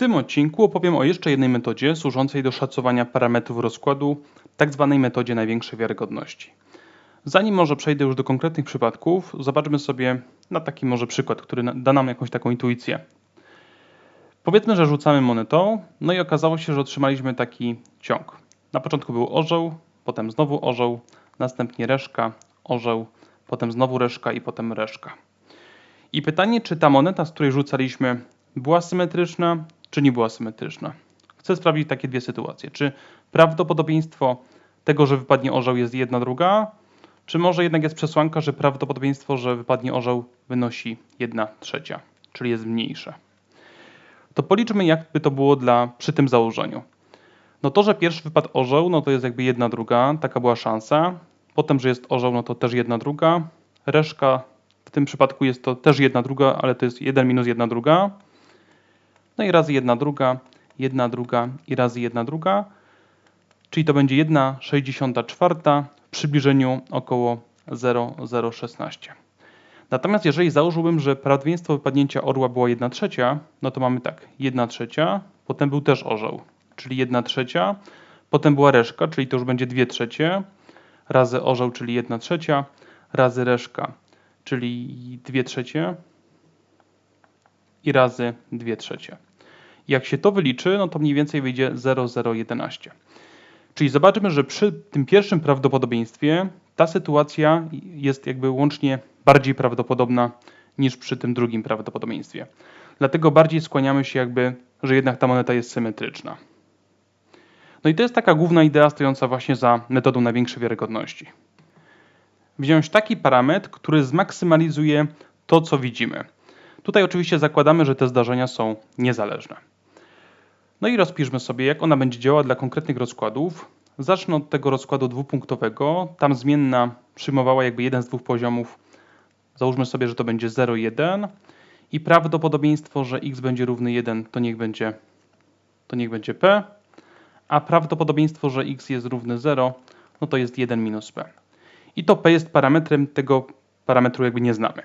tym odcinku opowiem o jeszcze jednej metodzie służącej do szacowania parametrów rozkładu, tak zwanej metodzie największej wiarygodności. Zanim może przejdę już do konkretnych przypadków, zobaczmy sobie na taki może przykład, który da nam jakąś taką intuicję. Powiedzmy, że rzucamy monetą, no i okazało się, że otrzymaliśmy taki ciąg. Na początku był orzeł, potem znowu orzeł, następnie reszka, orzeł, potem znowu reszka i potem reszka. I pytanie, czy ta moneta, z której rzucaliśmy, była symetryczna, czy nie była symetryczna. Chcę sprawdzić takie dwie sytuacje. Czy prawdopodobieństwo tego, że wypadnie orzeł jest jedna druga, czy może jednak jest przesłanka, że prawdopodobieństwo, że wypadnie orzeł wynosi jedna trzecia, czyli jest mniejsze. To policzmy, jakby to było dla, przy tym założeniu. No to, że pierwszy wypadł orzeł, no to jest jakby jedna druga, taka była szansa. Potem, że jest orzeł, no to też jedna druga. Reszka w tym przypadku jest to też jedna druga, ale to jest 1 minus jedna druga. No i razy jedna druga, jedna druga i razy jedna druga. Czyli to będzie 1,64 w przybliżeniu około 0,016. Natomiast jeżeli założyłbym, że prawdopodobieństwo wypadnięcia orła było 1 trzecia, no to mamy tak, 1 trzecia, potem był też orzeł, czyli 1 trzecia, potem była reszka, czyli to już będzie 2 trzecie, razy orzeł, czyli 1 trzecia, razy reszka, czyli 2 trzecie i razy 2 trzecie. Jak się to wyliczy, no to mniej więcej wyjdzie 0,011. Czyli zobaczymy, że przy tym pierwszym prawdopodobieństwie ta sytuacja jest jakby łącznie bardziej prawdopodobna niż przy tym drugim prawdopodobieństwie. Dlatego bardziej skłaniamy się jakby, że jednak ta moneta jest symetryczna. No i to jest taka główna idea stojąca właśnie za metodą największej wiarygodności. Wziąć taki parametr, który zmaksymalizuje to, co widzimy. Tutaj oczywiście zakładamy, że te zdarzenia są niezależne. No i rozpiszmy sobie, jak ona będzie działała dla konkretnych rozkładów. Zacznę od tego rozkładu dwupunktowego. Tam zmienna przyjmowała jakby jeden z dwóch poziomów. Załóżmy sobie, że to będzie 0,1 i prawdopodobieństwo, że x będzie równy 1, to niech będzie, to niech będzie p, a prawdopodobieństwo, że x jest równy 0, no to jest 1 minus p. I to p jest parametrem, tego parametru jakby nie znamy.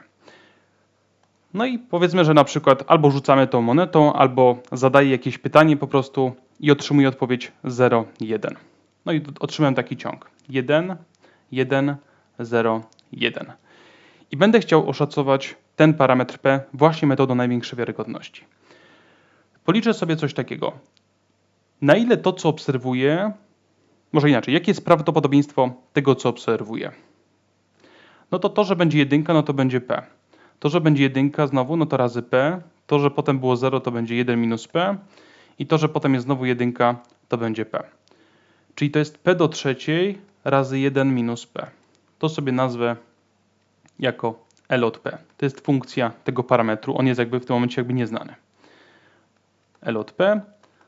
No i powiedzmy, że na przykład albo rzucamy tą monetą, albo zadaję jakieś pytanie po prostu i otrzymuję odpowiedź 0, 1. No i otrzymałem taki ciąg. 1, 1, 0, 1. I będę chciał oszacować ten parametr P właśnie metodą największej wiarygodności. Policzę sobie coś takiego. Na ile to, co obserwuję, może inaczej, jakie jest prawdopodobieństwo tego, co obserwuję? No to to, że będzie jedynka, no to będzie P. To, że będzie jedynka znowu, no to razy P. To, że potem było 0, to będzie 1 minus P. I to, że potem jest znowu jedynka, to będzie P. Czyli to jest P do trzeciej razy 1 minus P. To sobie nazwę jako L od P. To jest funkcja tego parametru. On jest jakby w tym momencie jakby nieznany. L od P.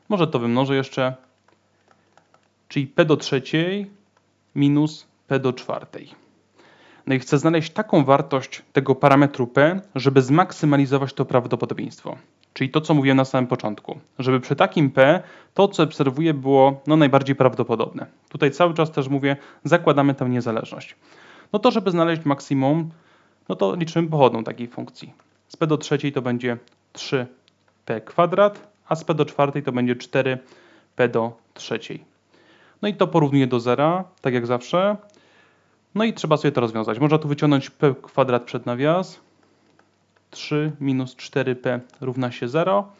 Może to wymnożę jeszcze. Czyli P do trzeciej minus P do czwartej. No i chcę znaleźć taką wartość tego parametru P, żeby zmaksymalizować to prawdopodobieństwo. Czyli to, co mówiłem na samym początku. Żeby przy takim P to, co obserwuję, było no, najbardziej prawdopodobne. Tutaj cały czas też mówię, zakładamy tę niezależność. No to, żeby znaleźć maksimum, no to liczymy pochodną takiej funkcji. Z P do trzeciej to będzie 3P kwadrat, a z P do czwartej to będzie 4P do trzeciej. No i to porównuję do zera, tak jak zawsze. No i trzeba sobie to rozwiązać. Można tu wyciągnąć p kwadrat przed nawias. 3 minus 4p równa się 0.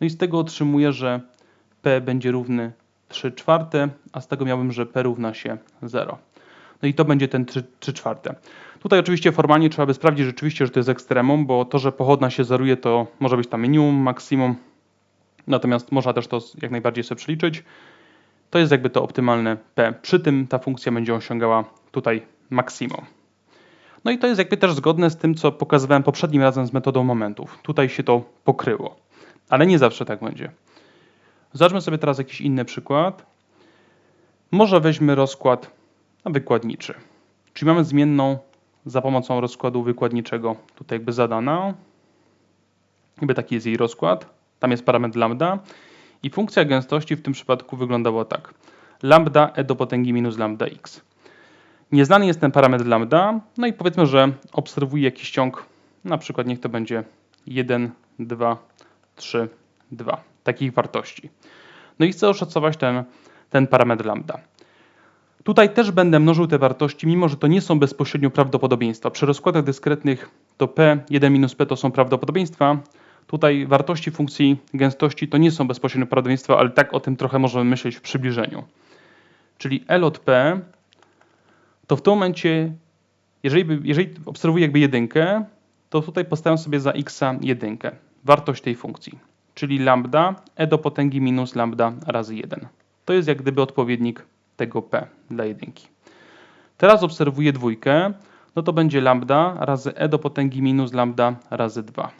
No i z tego otrzymuję, że p będzie równy 3 czwarte, a z tego miałbym, że p równa się 0. No i to będzie ten 3, 3 czwarte. Tutaj oczywiście formalnie trzeba by sprawdzić rzeczywiście, że to jest ekstremum, bo to, że pochodna się zeruje, to może być tam minimum, maksimum. Natomiast można też to jak najbardziej sobie przeliczyć. To jest jakby to optymalne p. Przy tym ta funkcja będzie osiągała tutaj maksimum. No i to jest jakby też zgodne z tym, co pokazywałem poprzednim razem z metodą momentów. Tutaj się to pokryło, ale nie zawsze tak będzie. Zobaczmy sobie teraz jakiś inny przykład. Może weźmy rozkład wykładniczy. Czyli mamy zmienną za pomocą rozkładu wykładniczego tutaj jakby zadana. Jakby taki jest jej rozkład. Tam jest parametr lambda i funkcja gęstości w tym przypadku wyglądała tak. Lambda e do potęgi minus lambda x. Nieznany jest ten parametr lambda, no i powiedzmy, że obserwuję jakiś ciąg, na przykład niech to będzie 1, 2, 3, 2. takich wartości. No i chcę oszacować ten, ten parametr lambda. Tutaj też będę mnożył te wartości, mimo że to nie są bezpośrednio prawdopodobieństwa. Przy rozkładach dyskretnych to p, 1 minus p to są prawdopodobieństwa. Tutaj wartości funkcji gęstości to nie są bezpośrednio prawdopodobieństwa, ale tak o tym trochę możemy myśleć w przybliżeniu. Czyli L od P to w tym momencie, jeżeli, jeżeli obserwuję jakby jedynkę, to tutaj postawiam sobie za x jedynkę, wartość tej funkcji, czyli lambda e do potęgi minus lambda razy 1. To jest jak gdyby odpowiednik tego p dla jedynki. Teraz obserwuję dwójkę, no to będzie lambda razy e do potęgi minus lambda razy 2.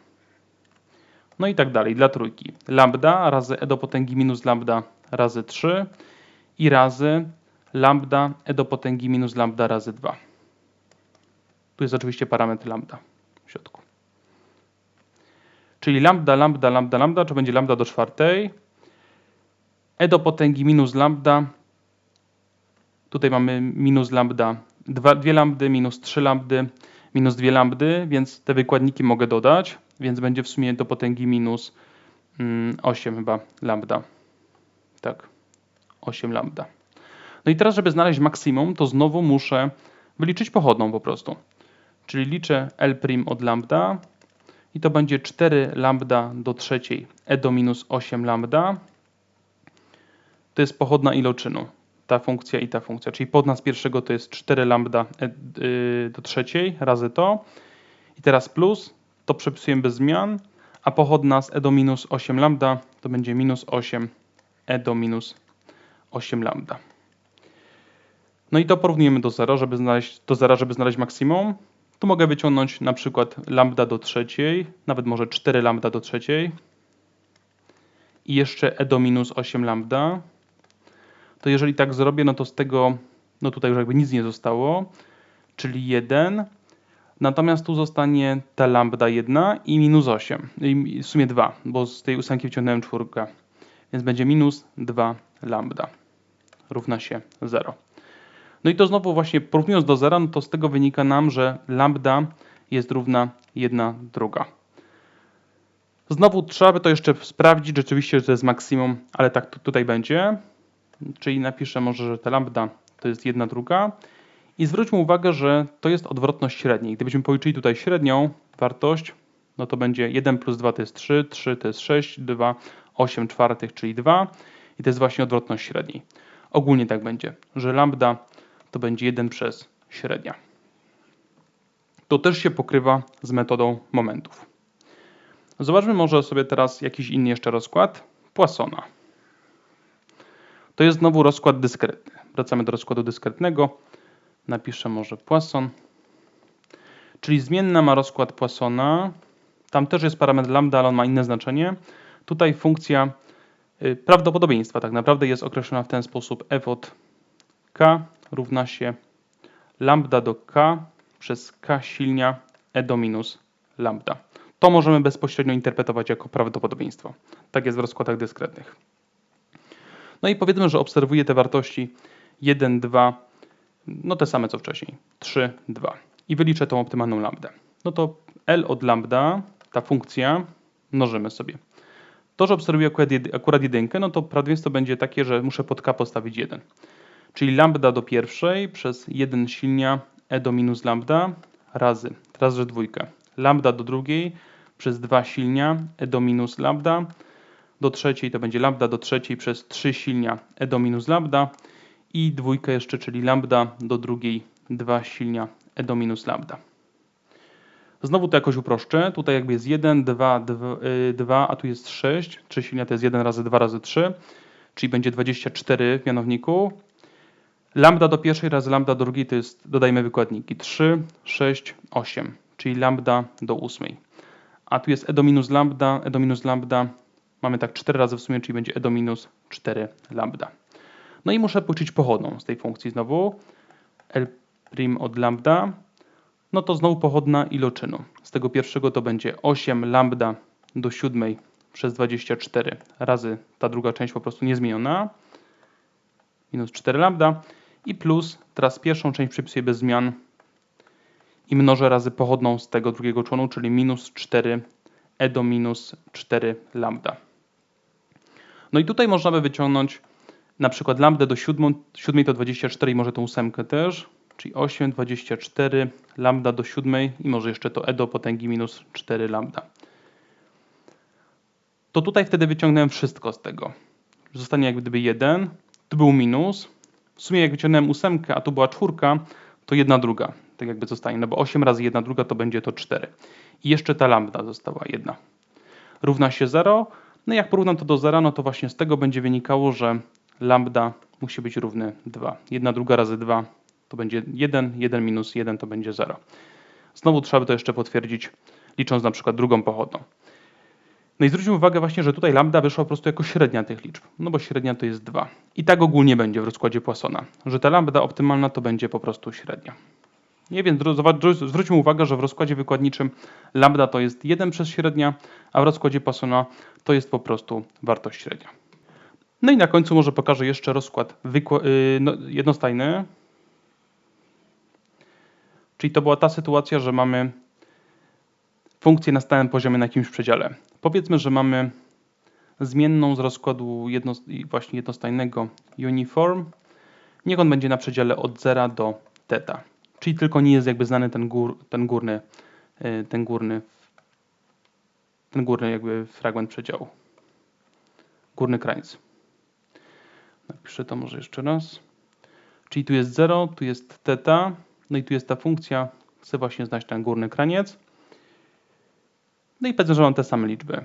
No i tak dalej dla trójki. Lambda razy e do potęgi minus lambda razy 3 i razy lambda e do potęgi minus lambda razy 2. Tu jest oczywiście parametr lambda w środku. Czyli lambda, lambda, lambda, lambda, to będzie lambda do czwartej. e do potęgi minus lambda. Tutaj mamy minus lambda, dwa, dwie lambdy, minus 3 lambdy, minus 2 lambdy, więc te wykładniki mogę dodać, więc będzie w sumie do potęgi minus 8 mm, chyba lambda. Tak, 8 lambda. No i teraz, żeby znaleźć maksimum, to znowu muszę wyliczyć pochodną po prostu. Czyli liczę L' od lambda i to będzie 4 lambda do trzeciej e do minus 8 lambda. To jest pochodna iloczynu, ta funkcja i ta funkcja. Czyli podna z pierwszego to jest 4 lambda e, y, do trzeciej razy to. I teraz plus, to przepisujemy bez zmian, a pochodna z e do minus 8 lambda to będzie minus 8 e do minus 8 lambda. No i to porównujemy do zera, żeby znaleźć, do zera, żeby znaleźć maksimum. Tu mogę wyciągnąć na przykład lambda do trzeciej, nawet może 4 lambda do trzeciej i jeszcze e do minus 8 lambda. To jeżeli tak zrobię, no to z tego, no tutaj już jakby nic nie zostało, czyli 1. Natomiast tu zostanie ta lambda 1 i minus 8, i w sumie 2, bo z tej ósemki wyciągnąłem czwórkę. Więc będzie minus 2 lambda równa się 0. No i to znowu właśnie porównując do zera, no to z tego wynika nam, że lambda jest równa 1 druga. Znowu trzeba by to jeszcze sprawdzić, rzeczywiście, że to jest maksimum, ale tak tutaj będzie. Czyli napiszę może, że ta lambda to jest 1 druga. I zwróćmy uwagę, że to jest odwrotność średniej. Gdybyśmy policzyli tutaj średnią wartość, no to będzie 1 plus 2 to jest 3, 3 to jest 6, 2, 8 czwartych, czyli 2. I to jest właśnie odwrotność średniej. Ogólnie tak będzie, że lambda to będzie 1 przez średnia. To też się pokrywa z metodą momentów. Zobaczmy może sobie teraz jakiś inny jeszcze rozkład. Poissona. To jest znowu rozkład dyskretny. Wracamy do rozkładu dyskretnego. Napiszę może Poisson. Czyli zmienna ma rozkład Poissona. Tam też jest parametr lambda, ale on ma inne znaczenie. Tutaj funkcja y, prawdopodobieństwa tak naprawdę jest określona w ten sposób f od k równa się lambda do k przez k silnia e do minus lambda. To możemy bezpośrednio interpretować jako prawdopodobieństwo. Tak jest w rozkładach dyskretnych. No i powiedzmy, że obserwuję te wartości 1, 2, no te same co wcześniej, 3, 2 i wyliczę tą optymalną lambdę. No to L od lambda, ta funkcja, mnożymy sobie. To, że obserwuję akurat jedynkę, no to prawdopodobieństwo będzie takie, że muszę pod k postawić 1 czyli lambda do pierwszej przez 1 silnia e do minus lambda razy, teraz że dwójkę, lambda do drugiej przez 2 silnia e do minus lambda, do trzeciej to będzie lambda do trzeciej przez 3 silnia e do minus lambda i dwójkę jeszcze, czyli lambda do drugiej 2 silnia e do minus lambda. Znowu to jakoś uproszczę. Tutaj jakby jest 1, 2, 2, 2 a tu jest 6. 3 silnia to jest 1 razy 2 razy 3, czyli będzie 24 w mianowniku. Lambda do pierwszej razy lambda do drugiej to jest, dodajmy wykładniki, 3, 6, 8, czyli lambda do ósmej. A tu jest e do minus lambda, e do minus lambda, mamy tak 4 razy w sumie, czyli będzie e do minus 4 lambda. No i muszę policzyć pochodną z tej funkcji znowu. L' od lambda, no to znowu pochodna iloczynu. Z tego pierwszego to będzie 8 lambda do siódmej przez 24 razy ta druga część po prostu niezmieniona. Minus 4 lambda i plus, teraz pierwszą część przypisuję bez zmian i mnożę razy pochodną z tego drugiego członu, czyli minus 4 e do minus 4 lambda. No i tutaj można by wyciągnąć na przykład lambda do 7, 7 to 24 i może tą ósemkę też, czyli 8, 24, lambda do 7 i może jeszcze to e do potęgi minus 4 lambda. To tutaj wtedy wyciągnąłem wszystko z tego. Zostanie jak gdyby 1, tu był minus. W sumie jak wyciągnąłem ósemkę, a tu była czwórka, to jedna druga. Tak jakby zostanie, no bo 8 razy jedna druga to będzie to 4. I jeszcze ta lambda została jedna. Równa się 0. No i jak porównam to do 0, no to właśnie z tego będzie wynikało, że lambda musi być równy 2. 1 druga razy 2 to będzie 1, 1 minus 1 to będzie 0. Znowu trzeba by to jeszcze potwierdzić, licząc na przykład drugą pochodną. No i zwróćmy uwagę właśnie, że tutaj lambda wyszła po prostu jako średnia tych liczb, no bo średnia to jest 2. I tak ogólnie będzie w rozkładzie Poissona, że ta lambda optymalna to będzie po prostu średnia. Nie więc zwróćmy uwagę, że w rozkładzie wykładniczym lambda to jest 1 przez średnia, a w rozkładzie Poissona to jest po prostu wartość średnia. No i na końcu może pokażę jeszcze rozkład yy, no, jednostajny. Czyli to była ta sytuacja, że mamy funkcję na stałym poziomie na jakimś przedziale. Powiedzmy, że mamy zmienną z rozkładu jedno, właśnie jednostajnego uniform. Niech on będzie na przedziale od 0 do θ. Czyli tylko nie jest jakby znany ten, gór, ten górny, y, ten górny, ten górny jakby fragment przedziału. Górny krańc. Napiszę to może jeszcze raz. Czyli tu jest 0, tu jest θ, no i tu jest ta funkcja. Chcę właśnie znać ten górny kraniec. No i powiedzmy, że mam te same liczby,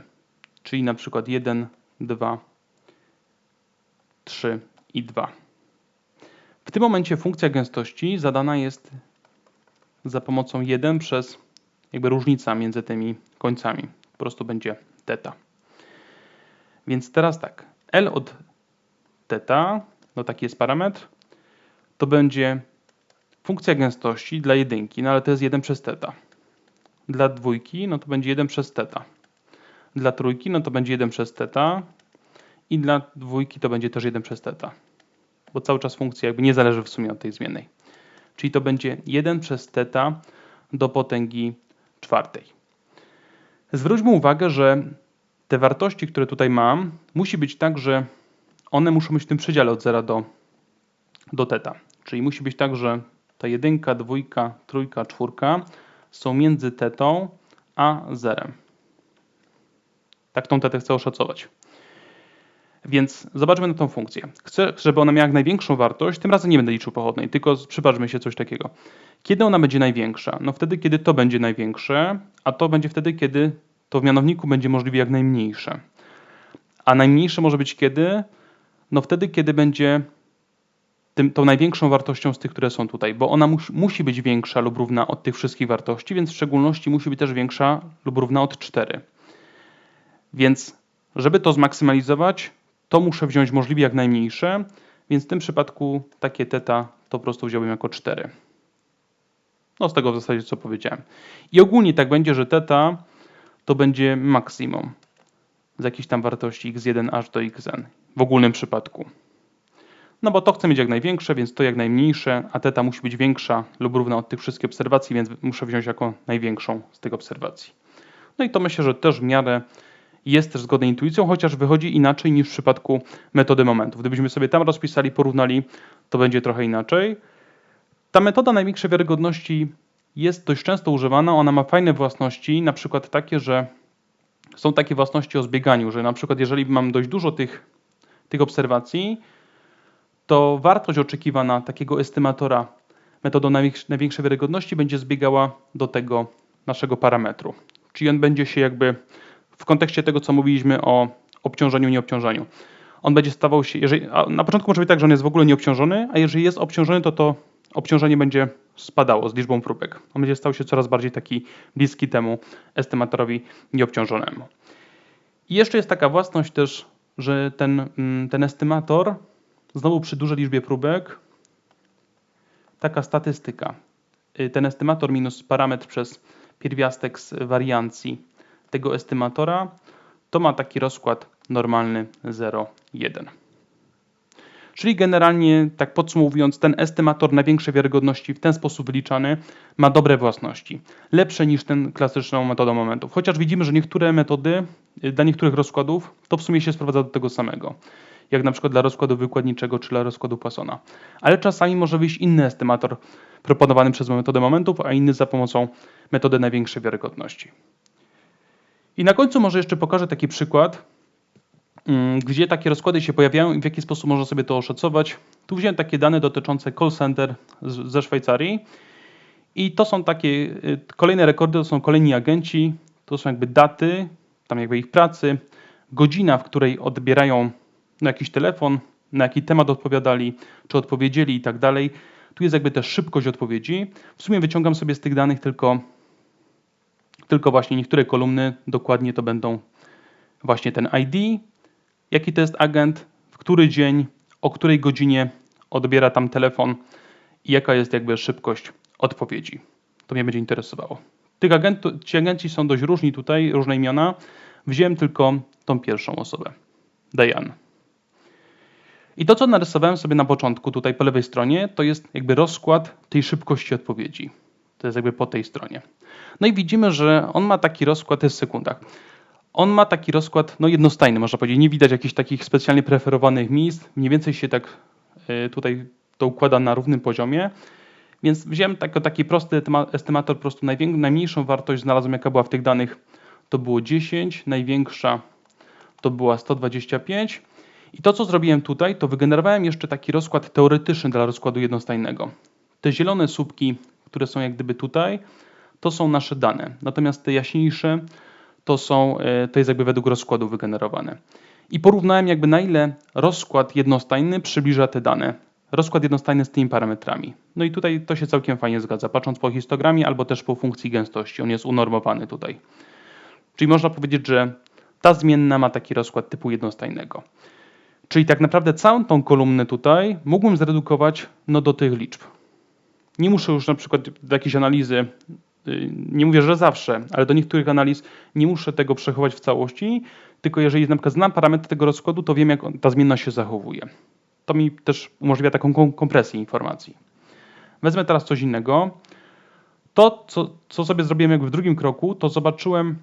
czyli na przykład 1, 2, 3 i 2. W tym momencie funkcja gęstości zadana jest za pomocą 1 przez jakby różnica między tymi końcami. Po prostu będzie teta. Więc teraz tak, L od teta, no taki jest parametr, to będzie funkcja gęstości dla jedynki, no ale to jest 1 przez teta. Dla dwójki, no to będzie 1 przez teta. Dla trójki, no to będzie 1 przez teta. I dla dwójki to będzie też 1 przez teta. Bo cały czas funkcja jakby nie zależy w sumie od tej zmiennej. Czyli to będzie 1 przez teta do potęgi czwartej. Zwróćmy uwagę, że te wartości, które tutaj mam, musi być tak, że one muszą być w tym przedziale od 0 do, do teta. Czyli musi być tak, że ta jedynka, dwójka, trójka, czwórka są między tetą a zerem. Tak tą tetę chcę oszacować. Więc zobaczmy na tą funkcję. Chcę, żeby ona miała jak największą wartość, tym razem nie będę liczył pochodnej, tylko przypatrzmy się coś takiego. Kiedy ona będzie największa? No wtedy, kiedy to będzie największe, a to będzie wtedy, kiedy to w mianowniku będzie możliwie jak najmniejsze. A najmniejsze może być kiedy? No wtedy, kiedy będzie tym, tą największą wartością z tych, które są tutaj, bo ona mus, musi być większa lub równa od tych wszystkich wartości, więc w szczególności musi być też większa lub równa od 4. Więc żeby to zmaksymalizować, to muszę wziąć możliwie jak najmniejsze, więc w tym przypadku takie teta to po prostu wziąłem jako 4. No z tego w zasadzie co powiedziałem. I ogólnie tak będzie, że teta to będzie maksimum z jakiejś tam wartości x1 aż do xn w ogólnym przypadku. No bo to chcę mieć jak największe, więc to jak najmniejsze, a teta musi być większa lub równa od tych wszystkich obserwacji, więc muszę wziąć jako największą z tych obserwacji. No i to myślę, że też w miarę jest też zgodne intuicją, chociaż wychodzi inaczej niż w przypadku metody momentów. Gdybyśmy sobie tam rozpisali, porównali, to będzie trochę inaczej. Ta metoda największej wiarygodności jest dość często używana, ona ma fajne własności, na przykład takie, że są takie własności o zbieganiu, że na przykład jeżeli mam dość dużo tych, tych obserwacji, to wartość oczekiwana takiego estymatora metodą największej wiarygodności będzie zbiegała do tego naszego parametru. Czyli on będzie się jakby w kontekście tego, co mówiliśmy o obciążeniu, nieobciążeniu. On będzie stawał się, jeżeli, na początku może być tak, że on jest w ogóle nieobciążony, a jeżeli jest obciążony, to to obciążenie będzie spadało z liczbą próbek. On będzie stał się coraz bardziej taki bliski temu estymatorowi nieobciążonemu. I jeszcze jest taka własność też, że ten, mm, ten estymator Znowu przy dużej liczbie próbek taka statystyka. Y, ten estymator minus parametr przez pierwiastek z wariancji tego estymatora to ma taki rozkład normalny 0,1. Czyli generalnie, tak podsumowując, ten estymator największej wiarygodności w ten sposób wyliczany ma dobre własności. Lepsze niż ten klasyczną metodą momentów. Chociaż widzimy, że niektóre metody y, dla niektórych rozkładów to w sumie się sprowadza do tego samego. Jak na przykład dla rozkładu wykładniczego czy dla rozkładu Poissona. Ale czasami może wyjść inny estymator proponowany przez metodę momentów, a inny za pomocą metody największej wiarygodności. I na końcu może jeszcze pokażę taki przykład, mm, gdzie takie rozkłady się pojawiają i w jaki sposób można sobie to oszacować. Tu wziąłem takie dane dotyczące call center ze Szwajcarii i to są takie y, kolejne rekordy, to są kolejni agenci, to są jakby daty, tam jakby ich pracy, godzina, w której odbierają no, jakiś telefon, na jaki temat odpowiadali, czy odpowiedzieli i tak dalej. Tu jest jakby też szybkość odpowiedzi. W sumie wyciągam sobie z tych danych tylko tylko właśnie niektóre kolumny dokładnie to będą właśnie ten ID, jaki to jest agent, w który dzień, o której godzinie odbiera tam telefon i jaka jest jakby szybkość odpowiedzi. To mnie będzie interesowało. Tych agentów, ci agenci są dość różni tutaj, różne imiona. Wziąłem tylko tą pierwszą osobę, Diane. I to, co narysowałem sobie na początku, tutaj po lewej stronie, to jest jakby rozkład tej szybkości odpowiedzi. To jest jakby po tej stronie. No i widzimy, że on ma taki rozkład, jest w sekundach. On ma taki rozkład no jednostajny, można powiedzieć. Nie widać jakichś takich specjalnie preferowanych miejsc. Mniej więcej się tak y, tutaj to układa na równym poziomie. Więc wziąłem tako, taki prosty estymator, po prostu najmniejszą wartość znalazłem, jaka była w tych danych. To było 10, największa to była 125. I to, co zrobiłem tutaj, to wygenerowałem jeszcze taki rozkład teoretyczny dla rozkładu jednostajnego. Te zielone słupki, które są jak gdyby tutaj, to są nasze dane. Natomiast te jaśniejsze to, są, e, to jest jakby według rozkładu wygenerowane. I porównałem jakby na ile rozkład jednostajny przybliża te dane. Rozkład jednostajny z tymi parametrami. No i tutaj to się całkiem fajnie zgadza, patrząc po histogramie albo też po funkcji gęstości. On jest unormowany tutaj. Czyli można powiedzieć, że ta zmienna ma taki rozkład typu jednostajnego. Czyli tak naprawdę całą tą kolumnę tutaj mógłbym zredukować no, do tych liczb. Nie muszę już na przykład do jakiejś analizy Y, nie mówię, że zawsze, ale do niektórych analiz nie muszę tego przechować w całości, tylko jeżeli na przykład znam parametry tego rozkładu, to wiem, jak ta zmienność się zachowuje. To mi też umożliwia taką kompresję informacji. Wezmę teraz coś innego. To, co, co sobie zrobiłem jakby w drugim kroku, to zobaczyłem,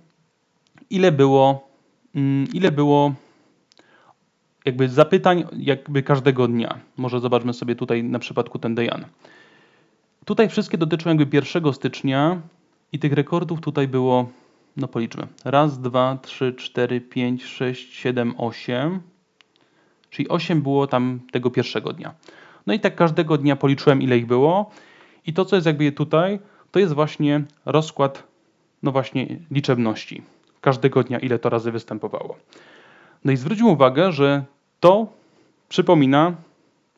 ile było, mm, ile było jakby zapytań jakby każdego dnia. Może zobaczmy sobie tutaj na przypadku ten Dejan. Tutaj wszystkie dotyczą jakby 1 stycznia i tych rekordów tutaj było, no policzmy, raz, dwa, trzy, cztery, pięć, sześć, siedem, osiem, czyli osiem było tam tego pierwszego dnia. No i tak każdego dnia policzyłem ile ich było i to co jest jakby tutaj, to jest właśnie rozkład, no właśnie liczebności. Każdego dnia ile to razy występowało. No i zwróćmy uwagę, że to przypomina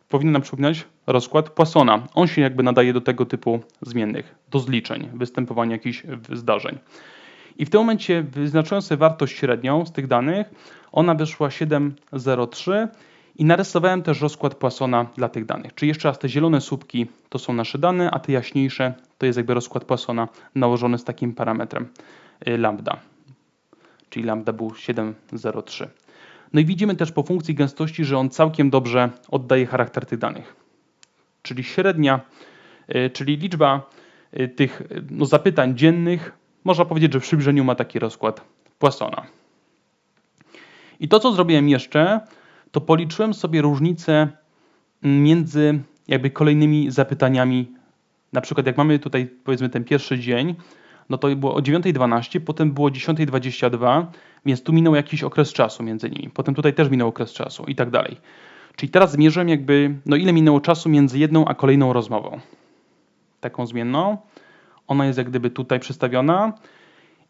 powinien nam przypominać rozkład Poissona. On się jakby nadaje do tego typu zmiennych, do zliczeń, występowania jakichś zdarzeń. I w tym momencie wyznaczyłem sobie wartość średnią z tych danych. Ona wyszła 7,03 i narysowałem też rozkład Poissona dla tych danych. Czyli jeszcze raz te zielone słupki to są nasze dane, a te jaśniejsze to jest jakby rozkład Poissona nałożony z takim parametrem y, lambda. Czyli lambda był 7,03. No i widzimy też po funkcji gęstości, że on całkiem dobrze oddaje charakter tych danych. Czyli średnia, y, czyli liczba y, tych no, zapytań dziennych, można powiedzieć, że w przybliżeniu ma taki rozkład Poissona. I to, co zrobiłem jeszcze, to policzyłem sobie różnicę między jakby kolejnymi zapytaniami. Na przykład jak mamy tutaj powiedzmy ten pierwszy dzień, no to było o 9.12, potem było 10.22, więc tu minął jakiś okres czasu między nimi. Potem tutaj też minął okres czasu i tak dalej. Czyli teraz zmierzyłem jakby, no ile minęło czasu między jedną a kolejną rozmową. Taką zmienną. Ona jest jak gdyby tutaj przedstawiona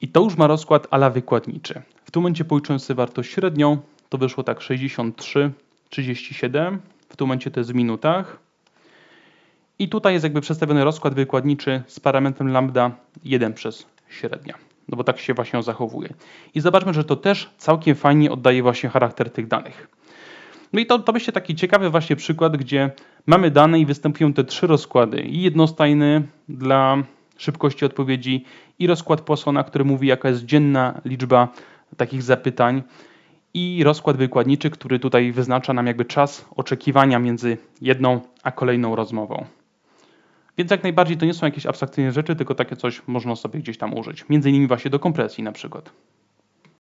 i to już ma rozkład ala wykładniczy. W tym momencie policzyłem sobie wartość średnią, to wyszło tak 63, 37. W tym momencie to jest w minutach. I tutaj jest jakby przedstawiony rozkład wykładniczy z parametrem lambda 1 przez średnia. No bo tak się właśnie zachowuje. I zobaczmy, że to też całkiem fajnie oddaje właśnie charakter tych danych. No i to, to będzie taki ciekawy właśnie przykład, gdzie mamy dane i występują te trzy rozkłady. I jednostajny dla szybkości odpowiedzi i rozkład Poissona, który mówi jaka jest dzienna liczba takich zapytań i rozkład wykładniczy, który tutaj wyznacza nam jakby czas oczekiwania między jedną a kolejną rozmową. Więc jak najbardziej to nie są jakieś abstrakcyjne rzeczy, tylko takie coś można sobie gdzieś tam użyć. Między innymi właśnie do kompresji na przykład.